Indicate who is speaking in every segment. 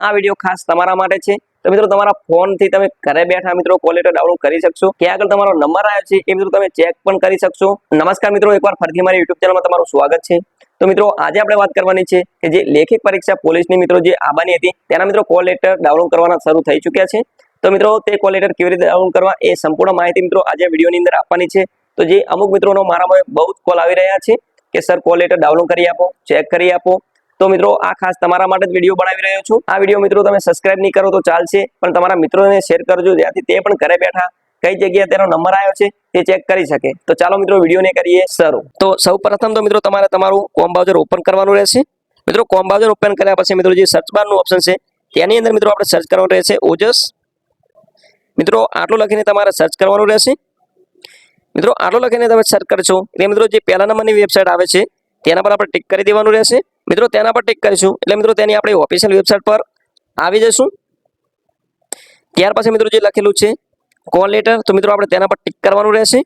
Speaker 1: આ વીડિયો ખાસ તમારા માટે છે. તો મિત્રો, તમારા ફોનથી તમે ઘરે બેઠા મિત્રો કોલેટર ડાઉનલોડ કરી શકશો. ક્યાં આગળ તમારો નંબર આવ્યો છે એ મિત્રો તમે ચેક પણ કરી શકશો. નમસ્કાર મિત્રો, એકવાર ફરીથી મારી યુટ્યુબ ચેનલમાં તમારું સ્વાગત છે. તો મિત્રો, આજે આપણે વાત કરવાની છે કે જે લેખિત પરીક્ષા પોલીસની મિત્રો જે આબાની હતી, તેના મિત્રો કોલ લેટર ડાઉનલોડ કરવાના શરૂ થઈ ચૂક્યા છે. તો મિત્રો, તે કોલ લેટર કેવી રીતે ડાઉનલોડ કરવા એ સંપૂર્ણ માહિતી મિત્રો આજે વિડીયોની અંદર આપવાની છે. તો જે અમુક મિત્રોનો મારામાં બહુ જ કોલ આવી રહ્યા છે કે સર કોલ લેટર ડાઉનલોડ કરી આપો ચેક કરી આપો. તો મિત્રો, આ ખાસ તમારા માટે જ વીડિયો બનાવી રહ્યો છું. આ વીડિયો મિત્રો તમે સબસ્ક્રાઇબ નહીં કરો તો ચાલશે, પણ તમારા મિત્રોને શેર કરજો જેથી તે પણ ઘરે બેઠા કઈ જગ્યાએ તેનો નંબર આવ્યો છે તે ચેક કરી શકે. તો ચાલો મિત્રો વિડીયોને કરીએ શરૂ. તો સૌ પ્રથમ તો મિત્રો, તમારે તમારું કોમ બ્રાઉઝર ઓપન કરવાનું રહેશે. મિત્રો કોમ બ્રાઉઝર ઓપન કર્યા પછી મિત્રો, જે સર્ચ બારનું ઓપ્શન છે, તેની અંદર મિત્રો આપણે સર્ચ કરવાનું રહેશે, ઓજસ. મિત્રો, આટલું લખીને તમારે સર્ચ કરવાનું રહેશે. મિત્રો, આટલું લખીને તમે સર્ચ કરશો એટલે મિત્રો, જે પહેલા નંબરની વેબસાઇટ આવે છે, તેના પર આપણે ટિક કરી દેવાનું રહેશે. મિત્રો, તેના પર ટિક કરીશું. એટલે મિત્રો, તેની આપણે ઓફિશિયલ વેબસાઇટ પર આવી જશું ત્યાર પછી મિત્રો, જે લખેલું છે કોલ લેટર તો મિત્રો, આપણે તેના પર ટિક કરવાનું રહેશે.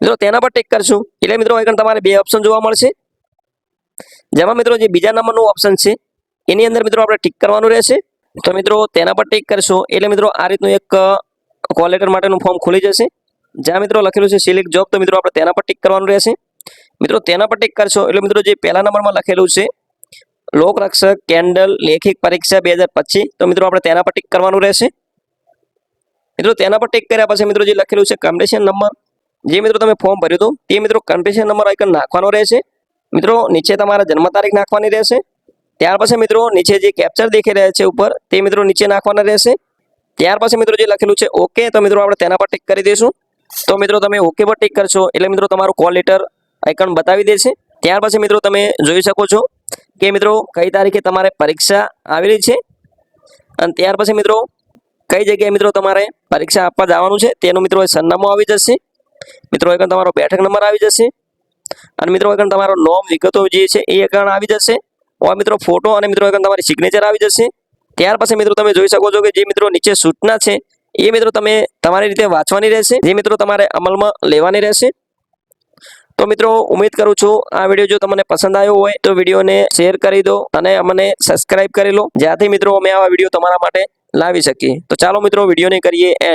Speaker 1: મિત્રો, તેના પર ટિક કરશું. એટલે મિત્રો અહીં તમારે બે ઓપ્શન જોવા મળશે. જેમાં મિત્રો, જે બીજા નંબરનું ઓપ્શન છે, એની અંદર મિત્રો, આપણે ટિક કરવાનું રહેશે. તો મિત્રો, તેના પર ટિક કરશો. એટલે મિત્રો, આ રીતનું એક કોલ લેટર માટેનું ફોર્મ ખુલી જશે. જ્યાં મિત્રો લખેલું છે સિલેક્ટ જોબ તો મિત્રો, આપણે તેના પર ટિક કરવાનું રહેશે. મિત્રો, તેના પર ટેક કરશો. એટલે મિત્રો, જે પહેલા નંબરમાં લખેલું છે લોકરક્ષક કેન્ડલ લેખિક પરીક્ષા બે તો મિત્રો, આપણે તેના પર ટીક કરવાનું રહેશે. મિત્રો, તેના પર ટીક કર્યા પછી મિત્રો, જે લખેલું છે કમ્પિટિશન નંબર જે મિત્રો તમે ફોર્મ ભર્યું હતું, તે મિત્રો કમ્પિટિશન નંબર આઇકન નાખવાનો રહેશે. મિત્રો, નીચે તમારા જન્મ તારીખ નાખવાની રહેશે. ત્યાર પછી મિત્રો, નીચે જે કેપ્ચર દેખાઈ રહ્યા છે ઉપર, તે મિત્રો, નીચે નાખવાના રહેશે. ત્યાર પછી મિત્રો, જે લખેલું છે ઓકે તો મિત્રો, આપણે તેના પર ટીક કરી દઈશું. તો મિત્રો, તમે ઓકે પર ટીક કરશો. એટલે મિત્રો, તમારું કોલ લેટર આઇકન બતાવી દેશે ત્યાર પછી મિત્રો તમે જોઈ શકો છો કે મિત્રો કઈ તારીખે તમારે પરીક્ષા આવેલી છે. અને ત્યાર પછી મિત્રો કઈ જગ્યાએ મિત્રો તમારે પરીક્ષા આપવા જવાનું છે તેનું મિત્રો સરનામું આવી જશે. મિત્રો એકણ તમારો બેઠક નંબર આવી જશે. અને મિત્રો એકણ તમારો નોમ, વિગતો જે છે એ એકણ આવી જશે. और મિત્રો ફોટો અને મિત્રો એકણ તમારી સિગ્નેચર આવી જશે. ત્યાર પછી મિત્રો તમે જોઈ શકો છો કે જે મિત્રો નીચે સૂચના છે એ મિત્રો તમે તમારી રીતે વાંચવાની રહેશે. જે મિત્રો તમારે અમલમાં લેવાની રહેશે. તો મિત્રો, ઉમેદ કરું છું આ વીડિયો જો તમને પસંદ આવ્યો હોય તો વિડીયોને શેર કરી દો અને અમને સબસ્ક્રાઇબ કરી લો. જ્યાંથી મિત્રો અમે આવા વીડિયો તમારા માટે લાવી શકીએ. તો ચાલો મિત્રો, વિડીયોને કરીએ એન્ડ